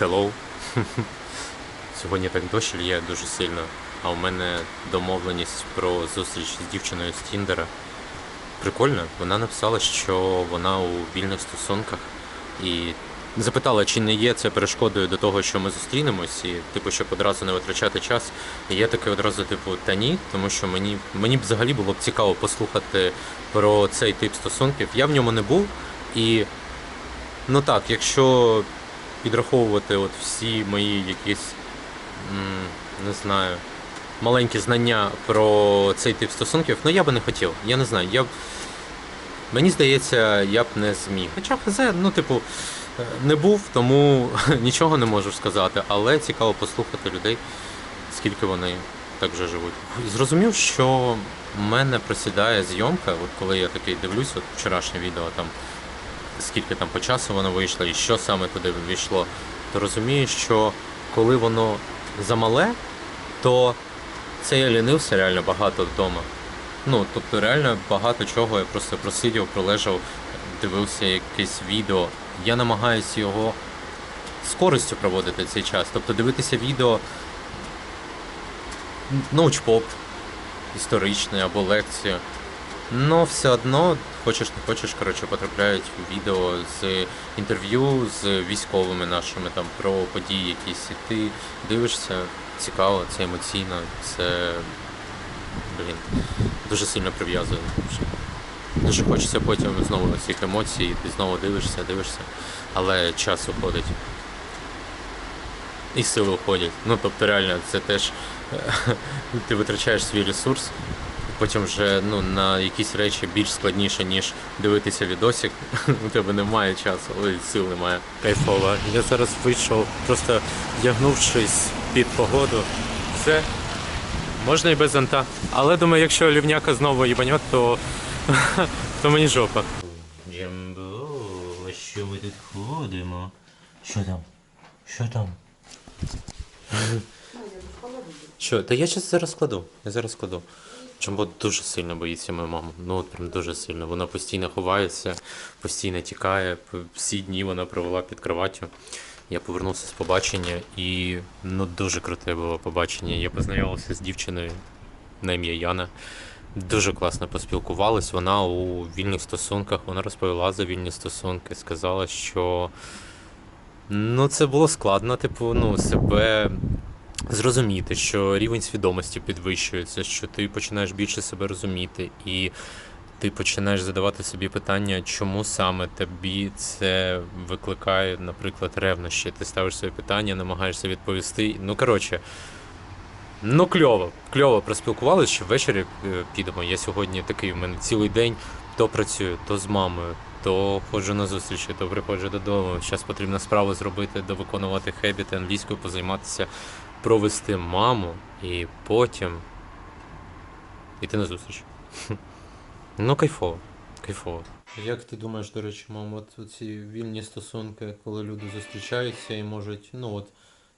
Hello. Сьогодні так дощ лє дуже сильно, а у мене домовленість про зустріч з дівчиною з Тіндера. Прикольно, вона написала, що вона у вільних стосунках і запитала, чи не є це перешкодою до того, що ми зустрінемось, і типу, щоб одразу не витрачати час. І я таки одразу, типу, та ні, тому що мені, мені взагалі було б цікаво послухати про цей тип стосунків. Я в ньому не був, і ну так, якщо підраховувати от всі мої якісь, не знаю, маленькі знання про цей тип стосунків, ну я би не хотів. Я не знаю. Я б... Мені здається, я б не зміг. Хоча ХЗ, ну, типу, не був, тому нічого не можу сказати, але цікаво послухати людей, скільки вони так вже живуть. Зрозумів, що в мене просідає зйомка, от коли я такий дивлюсь, от вчорашнє відео там скільки там по часу воно вийшло і що саме туди ввійшло, то розумію, що коли воно замале, то це я лінився реально багато вдома. Ну, тобто реально багато чого я просто просидів, пролежав, дивився якесь відео. Я намагаюся його з користю проводити цей час. Тобто дивитися відео научпоп історичне або лекцію. Ну, все одно, хочеш не хочеш, коротше, потрапляють в відео з інтерв'ю з військовими нашими там про події якісь. І ти дивишся, цікаво, це емоційно, це блін, дуже сильно прив'язує. Дуже хочеться потім знову цих емоцій, ти знову дивишся, дивишся, але час уходить. І сили уходять. Ну, тобто, реально, це теж ти витрачаєш свій ресурс, потім вже ну, на якісь речі більш складніше, ніж дивитися відосик. У тебе немає часу, ой, сил немає. Кайфово. Я зараз вийшов, просто вдягнувшись під погоду. Все. Можна і без зонта. Але думаю, якщо лівняка знову їбаньот, то, то мені жопа. Джембо, що ми тут ходимо? Що там? Що там? Що? Та я зараз зараз складу. Я зараз складу. Джамбо дуже сильно боїться мою маму. Ну от прям дуже сильно. Вона постійно ховається, постійно тікає. Всі дні вона провела під кроваттю. Я повернувся з побачення і ну дуже круте було побачення. Я познайомився з дівчиною на ім'я Яна. Дуже класно поспілкувалась. Вона у вільних стосунках, вона розповіла за вільні стосунки, сказала, що ну це було складно, типу, ну, себе зрозуміти, що рівень свідомості підвищується, що ти починаєш більше себе розуміти, і ти починаєш задавати собі питання, чому саме тобі це викликає, наприклад, ревнощі. Ти ставиш собі питання, намагаєшся відповісти. Ну, коротше, ну кльово, кльово проспілкувалися, що ввечері е, підемо. Я сьогодні такий, в мене цілий день то працюю, то з мамою. То ходжу на зустрічі, то приходжу додому. Зараз потрібно справу зробити, довиконувати хебіти англійською, позайматися, провести маму і потім йти на зустріч. Ну, кайфово. Кайфово. Як ти думаєш, до речі, мам, от ці вільні стосунки, коли люди зустрічаються і можуть, ну от,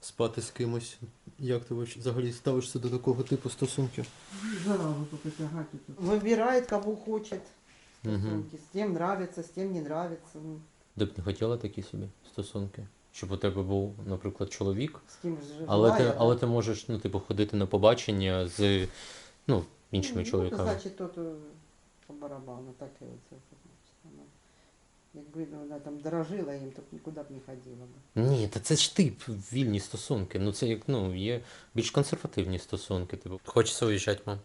спати з кимось. Як ти взагалі ставишся до такого типу стосунків? Тягать это. Выбирает, кого хочет. Угу. Стосунки. С тем нравится, с тем не нравится. Ну, Ти б не хотіла такі собі стосунки? Щоб у тебе був, наприклад, чоловік, С кем же але ти, але ти можеш, ну, типу, ходити на побачення з ну, іншими Ну, чоловіками. значить, тут е, по барабану, так і оце. вона. Якби ну, вона там дорожила їм, то б нікуди б не ходила б. Ні, та це ж тип вільні стосунки. Ну це як ну є більш консервативні стосунки. Типу, хочеться уїжджати, мам?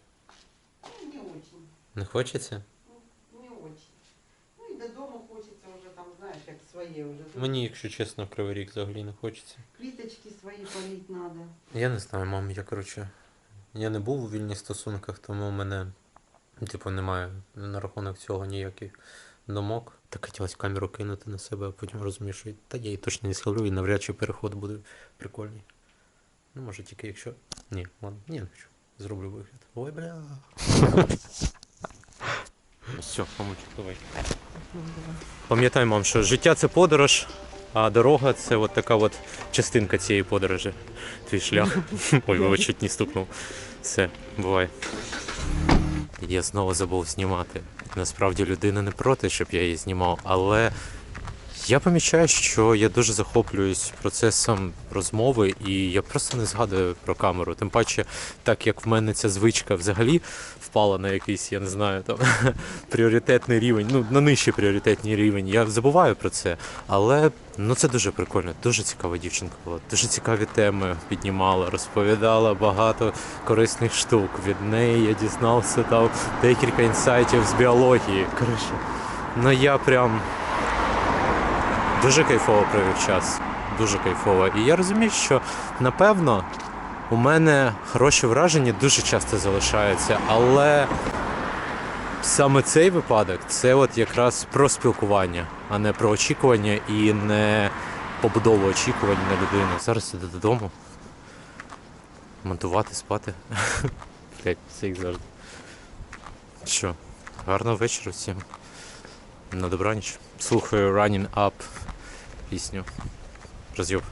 Ну, не очень, Не хочеться? не очень. Ну і додому хочеться вже там, знаєш, як своє вже. Мені, якщо чесно, в кривий рік взагалі не хочеться. Квіточки свої полить надо. Я не знаю, мам, я коротше. Я не був у вільних стосунках, тому в мене, типу, немає на рахунок цього ніяких думок. Так хотілося камеру кинути на себе, а потім розумію, що та я її точно не схилю, і навряд чи переход буде прикольний. Ну, може тільки якщо. Ні, ладно, ні, не хочу. Зроблю вигляд. Ой, бля. Все, помочу. давай. Пам'ятай, мам, що життя це подорож, а дорога це от така от частинка цієї подорожі. Твій шлях. Ой, вибач, чуть не стукнув. Все, бувай. Я знову забув знімати. Насправді людина не проти, щоб я її знімав, але Я помічаю, що я дуже захоплююсь процесом розмови, і я просто не згадую про камеру. Тим паче, так як в мене ця звичка взагалі впала на якийсь, я не знаю, там пріоритетний рівень, ну на нижчий пріоритетний рівень. Я забуваю про це. Але ну це дуже прикольно, дуже цікава дівчинка була. Дуже цікаві теми піднімала, розповідала багато корисних штук. Від неї я дізнався там декілька інсайтів з біології. Коротше, ну я прям. Дуже кайфово провів час. Дуже кайфово. І я розумію, що напевно у мене хороші враження дуже часто залишаються, але саме цей випадок це от якраз про спілкування, а не про очікування і не побудову очікувань на людину. Зараз іду додому. Монтувати, спати. Блять, це як завжди. Що, гарного вечора всім. На добраніч. Слухаю Running Up пісню. Роз'єб.